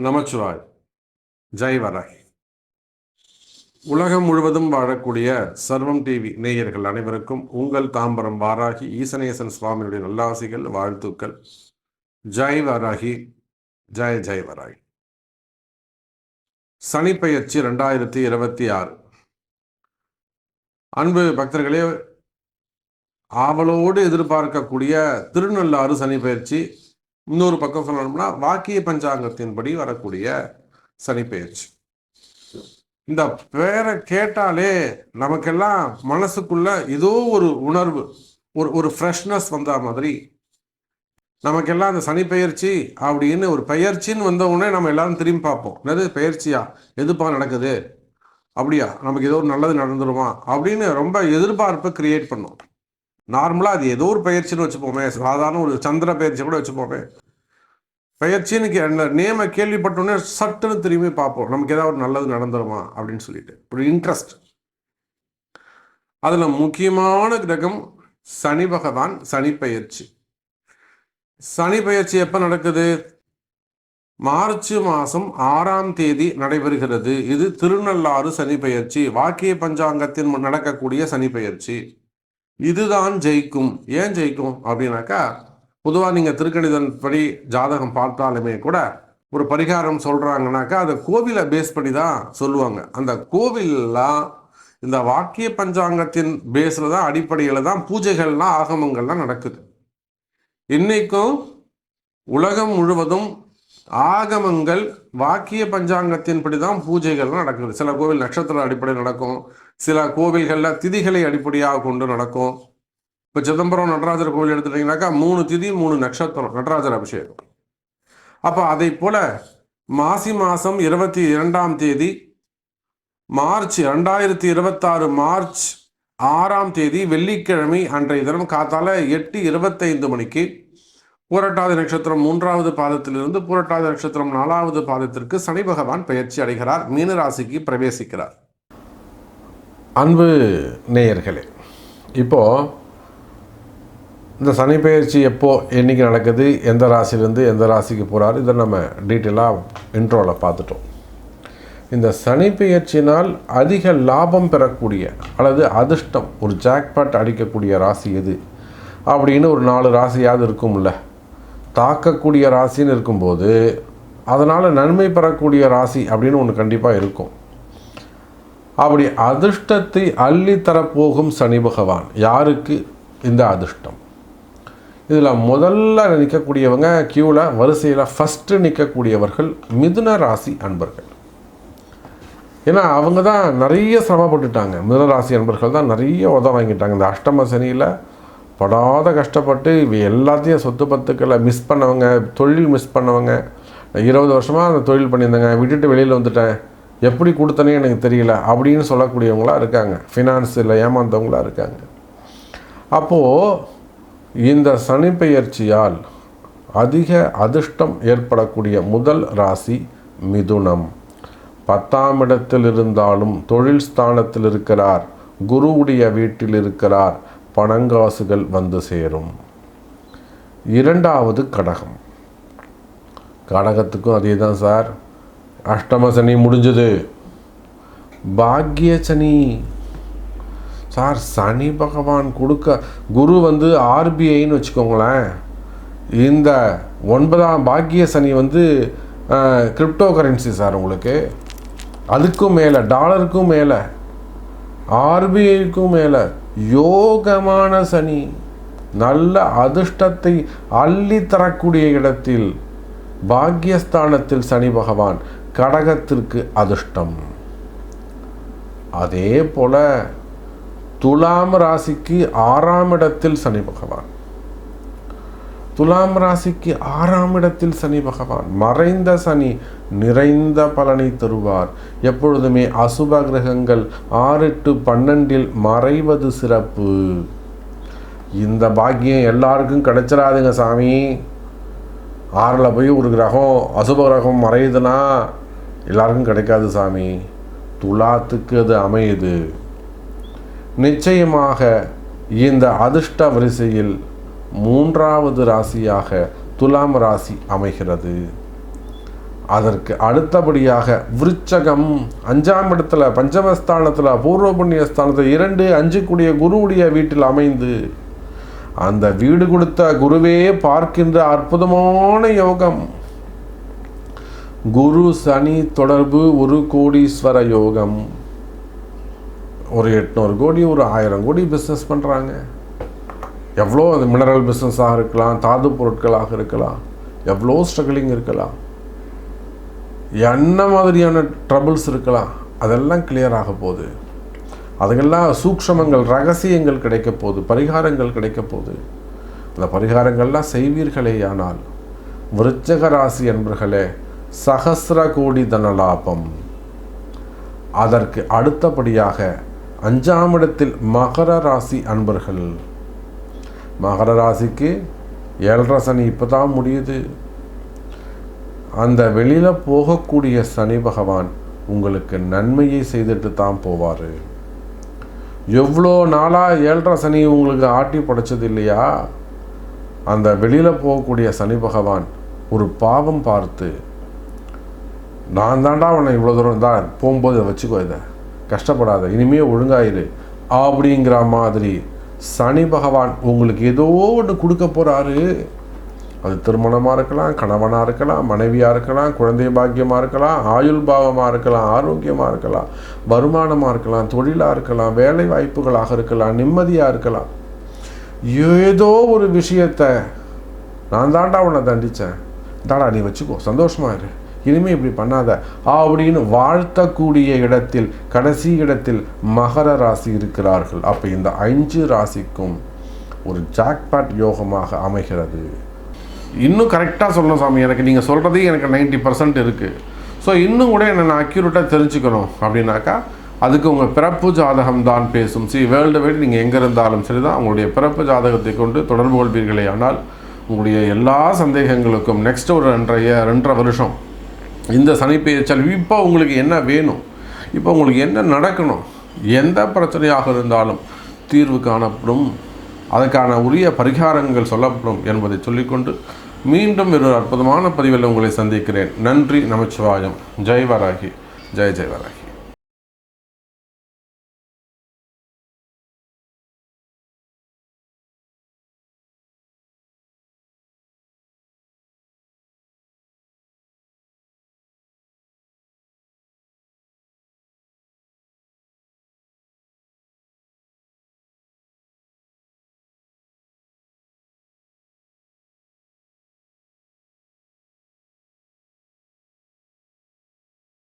நமச்சிவாய். ஜெய் வராய். உலகம் முழுவதும் வாழக்கூடிய சர்வம் டிவி நேயர்கள் அனைவருக்கும் உங்கள் தாம்பரம் வாராகி ஈசனேசன் சுவாமியுடைய நல்லாசிகள் வாழ்த்துக்கள். ஜெய் வராகி ஜெய ஜெய் வராய். சனிப்பெயர்ச்சி ரெண்டாயிரத்தி இருபத்தி ஆறு. அன்பு பக்தர்களே ஆவலோடு எதிர்பார்க்கக்கூடிய திருநள்ளாறு சனி பயிற்சி இன்னொரு பக்கம் சொல்லணும்னா வாக்கிய பஞ்சாங்கத்தின்படி வரக்கூடிய சனி இந்த பேரை கேட்டாலே நமக்கெல்லாம் மனசுக்குள்ள ஏதோ ஒரு உணர்வு ஒரு ஒரு ஃப்ரெஷ்னஸ் வந்த மாதிரி நமக்கெல்லாம் அந்த சனி பெயர்ச்சி அப்படின்னு ஒரு பெயர்ச்சின்னு வந்த உடனே நம்ம எல்லாரும் திரும்பி பார்ப்போம். என்னது பெயர்ச்சியா? எதுப்பா நடக்குது? அப்படியா? நமக்கு ஏதோ ஒரு நல்லது நடந்துருமா? அப்படின்னு ரொம்ப எதிர்பார்ப்பை கிரியேட் பண்ணும் நார்மலாக அது ஏதோ ஒரு பயிற்சின்னு வச்சுப்போமே. சாதாரண ஒரு சந்திர பயிற்சி கூட வச்சுப்போமே. பயிற்சின்னு கே அந்த நேமை கேள்விப்பட்டோன்னே சட்டுன்னு திரும்பி பார்ப்போம். நமக்கு ஏதாவது ஒரு நல்லது நடந்துருமா அப்படின்னு சொல்லிட்டு. ஒரு இன்ட்ரெஸ்ட் அதில் முக்கியமான கிரகம் சனி பகவான் சனி பயிற்சி சனி பயிற்சி எப்போ நடக்குது? மார்ச் மாதம் ஆறாம் தேதி நடைபெறுகிறது. இது திருநள்ளாறு சனி பயிற்சி வாக்கிய பஞ்சாங்கத்தின் நடக்கக்கூடிய சனி பயிற்சி இதுதான் ஜெயிக்கும். ஏன் ஜெயிக்கும்? அப்படின்னாக்கா பொதுவாக நீங்கள் திருக்கணிதன் படி ஜாதகம் பார்த்தாலுமே கூட ஒரு பரிகாரம் சொல்கிறாங்கனாக்கா அதை கோவிலை பேஸ் பண்ணி தான் சொல்லுவாங்க. அந்த கோவில்லாம் இந்த வாக்கிய பஞ்சாங்கத்தின் பேஸில் தான் அடிப்படையில் தான் பூஜைகள்லாம் ஆகமங்கள்லாம் நடக்குது. இன்றைக்கும் உலகம் முழுவதும் ஆகமங்கள் வாக்கிய பஞ்சாங்கத்தின்படி தான் பூஜைகள்லாம் நடக்குது சில கோவில் நட்சத்திர அடிப்படையில் நடக்கும். சில கோவில்களில் திதிகளை அடிப்படையாக கொண்டு நடக்கும். இப்போ சிதம்பரம் நடராஜர் கோவில் எடுத்துட்டீங்கன்னாக்கா மூணு திதி மூணு நட்சத்திரம் நடராஜர் அபிஷேகம். அப்போ அதை போல மாசி மாதம் இருபத்தி இரண்டாம் தேதி மார்ச் ரெண்டாயிரத்தி இருபத்தாறு மார்ச் ஆறாம் தேதி வெள்ளிக்கிழமை அன்றைய தினம் காத்தால எட்டு இருபத்தைந்து மணிக்கு பூரட்டாதி நட்சத்திரம் மூன்றாவது பாதத்திலிருந்து பூரட்டாதி நட்சத்திரம் நாலாவது பாதத்திற்கு சனி பகவான் பயிற்சி அடைகிறார் மீனராசிக்கு பிரவேசிக்கிறார். அன்பு நேயர்களே இப்போ இந்த சனி பயிற்சி எப்போ என்னைக்கு நடக்குது எந்த ராசிலேருந்து எந்த ராசிக்கு போகிறாரு இதை நம்ம டீட்டெயிலாக இன்ட்ரோவில் பார்த்துட்டோம். இந்த சனி பெயர்ச்சினால் அதிக லாபம் பெறக்கூடிய அல்லது அதிர்ஷ்டம் ஒரு ஜாக்பாட் அடிக்கக்கூடிய ராசி எது? அப்படின்னு ஒரு நாலு ராசியாவது இருக்கும்ல. தாக்கக்கூடிய ராசின்னு இருக்கும்போது அதனால் நன்மை பெறக்கூடிய ராசி அப்படின்னு ஒன்று கண்டிப்பாக இருக்கும். அப்படி அதிர்ஷ்டத்தை அள்ளி தரப்போகும் சனி பகவான். யாருக்கு? இந்த அதிர்ஷ்டம். இதில் முதல்ல நிற்கக்கூடியவங்க கியூவில் வரிசையில் ஃபஸ்ட்டு நிற்கக்கூடியவர்கள் மிதுன ராசி அன்பர்கள். ஏன்னா அவங்க தான் நிறைய சிரமப்பட்டுட்டாங்க. மிதுன ராசி அன்பர்கள் தான் நிறைய உதவ வாங்கிட்டாங்க. இந்த அஷ்டம சனியில் படாத கஷ்டப்பட்டு இவை எல்லாத்தையும் சொத்து பத்துக்களை மிஸ் பண்ணவங்க தொழில் மிஸ் பண்ணவங்க. இருபது வருஷமாக அந்த தொழில் பண்ணியிருந்தேங்க. விட்டுட்டு வெளியில் வந்துட்டேன். எப்படி கொடுத்தனே எனக்கு தெரியல. அப்படின்னு சொல்லக்கூடியவங்களாக இருக்காங்க. ஃபினான்ஸில் ஏமாந்தவங்களாக இருக்காங்க. அப்போது இந்த சனிப்பெயர்ச்சியால் அதிக அதிர்ஷ்டம் ஏற்படக்கூடிய முதல் ராசி மிதுனம். பத்தாம் இடத்தில் இருந்தாலும் தொழில் ஸ்தானத்தில் இருக்கிறார். குருவுடைய வீட்டில் இருக்கிறார். பணங்காசுகள் வந்து சேரும். இரண்டாவது கடகம். கடகத்துக்கும் அதே தான் சார். அஷ்டம சனி முடிஞ்சது. பாக்கிய சனி. சார் சனி பகவான் கொடுக்க குரு வந்து ஆர்பிஐன்னு வச்சுக்கோங்களேன். இந்த ஒன்பதாம் பாக்கிய சனி வந்து கிரிப்டோ கரன்சி சார் உங்களுக்கு. அதுக்கும் மேலே டாலருக்கும் மேலே ஆர்பிஐக்கும் மேலே யோகமான சனி நல்ல அதிர்ஷ்டத்தை அள்ளி தரக்கூடிய இடத்தில் பாக்கியஸ்தானத்தில் சனி பகவான் கடகத்திற்கு அதிர்ஷ்டம். அதே போல துலாம் ராசிக்கு ஆறாம் இடத்தில் சனி பகவான். துலாம் ராசிக்கு ஆறாம் இடத்தில் சனி பகவான். மறைந்த சனி நிறைந்த பலனை தருவார். எப்பொழுதுமே அசுப கிரகங்கள் ஆறு டு பன்னெண்டில் மறைவது சிறப்பு. இந்த பாக்கியம் எல்லாருக்கும் கிடைச்சிடாதுங்க சாமி. ஆறில் போய் ஒரு கிரகம் அசுப கிரகம் மறையுதுன்னா எல்லாருக்கும் கிடைக்காது சாமி. துலாத்துக்கு அது அமையுது. நிச்சயமாக இந்த அதிர்ஷ்ட வரிசையில் மூன்றாவது ராசியாக துலாம் ராசி அமைகிறது. அதற்கு அடுத்தபடியாக விருச்சகம் அஞ்சாம் இடத்துல பஞ்சமஸ்தானத்தில் பூர்வ புண்ணிய ஸ்தானத்தில் இரண்டு அஞ்சு கூடிய குருவுடைய வீட்டில் அமைந்து அந்த வீடு கொடுத்த குருவே பார்க்கின்ற அற்புதமான யோகம். குரு சனி தொடர்பு ஒரு கோடீஸ்வர யோகம். ஒரு எட்நூறு கோடி ஒரு ஆயிரம் கோடி பிஸ்னஸ் பண்ணுறாங்க எவ்வளோ அது மினரல் பிஸ்னஸாக இருக்கலாம் தாது பொருட்களாக இருக்கலாம் எவ்வளோ ஸ்ட்ரகிளிங் இருக்கலாம். என்ன மாதிரியான ட்ரபிள்ஸ் இருக்கலாம் அதெல்லாம் கிளியர் ஆக போகுது. அதுக்கெல்லாம் சூக்ஷமங்கள் ரகசியங்கள் கிடைக்க போகுது பரிகாரங்கள் கிடைக்க போகுது. அந்த பரிகாரங்கள்லாம் செய்வீர்களே ஆனால் விருச்சக ராசி என்பர்களே சகசிர கோடி தனலாபம் அதற்கு அடுத்தபடியாக அஞ்சாம் இடத்தில் மகர ராசி அன்பர்கள். மகர ராசிக்கு ஏழரை சனி இப்போ தான் முடியுது. அந்த வெளியில் போகக்கூடிய சனி பகவான் உங்களுக்கு நன்மையை செய்துட்டு தான் போவார். எவ்வளோ நாளாக ஏழரை சனி உங்களுக்கு ஆட்டி படைச்சது இல்லையா? அந்த வெளியில் போகக்கூடிய சனி பகவான் ஒரு பாவம் பார்த்து நான் தாண்டா உன்னை இவ்வளோ தூரம் தான் போகும்போது இதை வச்சுக்கோ இதை. கஷ்டப்படாத இனிமே ஒழுங்காயிரு அப்படிங்கிற மாதிரி சனி பகவான் உங்களுக்கு ஏதோ ஒன்று கொடுக்க போகிறாரு அது திருமணமாக இருக்கலாம் கணவனாக இருக்கலாம் மனைவியாக இருக்கலாம் குழந்தை பாக்கியமாக இருக்கலாம் ஆயுள் பாவமாக இருக்கலாம் ஆரோக்கியமாக இருக்கலாம் வருமானமாக இருக்கலாம் தொழிலாக இருக்கலாம் வேலை வாய்ப்புகளாக இருக்கலாம் நிம்மதியாக இருக்கலாம். ஏதோ ஒரு விஷயத்தை நான் தாண்டா உன்னை தண்டித்தேன் தாடா நீ வச்சுக்கோ சந்தோஷமாக இரு. இனிமேல் இப்படி பண்ணாத. அப்படின்னு வாழ்த்தக்கூடிய இடத்தில் கடைசி இடத்தில் மகர ராசி இருக்கிறார்கள். அப்போ இந்த அஞ்சு ராசிக்கும் ஒரு ஜாக்பாட் யோகமாக அமைகிறது. இன்னும் கரெக்டாக சொல்லணும் சாமி. எனக்கு நீங்கள் சொல்கிறதே எனக்கு நைன்ட்டி பர்சன்ட் இருக்குது ஸோ இன்னும் கூட என்ன நான் அக்யூரேட்டாக தெரிஞ்சுக்கணும் அப்படின்னாக்கா அதுக்கு உங்கள் பிறப்பு ஜாதகம் தான் பேசும். சி வேர்ல்டு வைடு நீங்கள் எங்கே இருந்தாலும் சரி தான் உங்களுடைய பிறப்பு ஜாதகத்தை கொண்டு தொடர்பு கொள்வீர்களே ஆனால் உங்களுடைய எல்லா சந்தேகங்களுக்கும் நெக்ஸ்ட் ஒரு ரெண்டரை ரெண்டரை வருஷம் இந்த சனிப்பெயர்ச்சால் இப்போ உங்களுக்கு என்ன வேணும்? இப்போ உங்களுக்கு என்ன நடக்கணும்? எந்த பிரச்சனையாக இருந்தாலும் தீர்வு காணப்படும். அதற்கான உரிய பரிகாரங்கள் சொல்லப்படும் என்பதை சொல்லிக்கொண்டு மீண்டும் ஒரு அற்புதமான பதிவில் உங்களை சந்திக்கிறேன். நன்றி நமச்சிவாயம். ஜெய் வராகி ஜெய் ஜெய் வராகி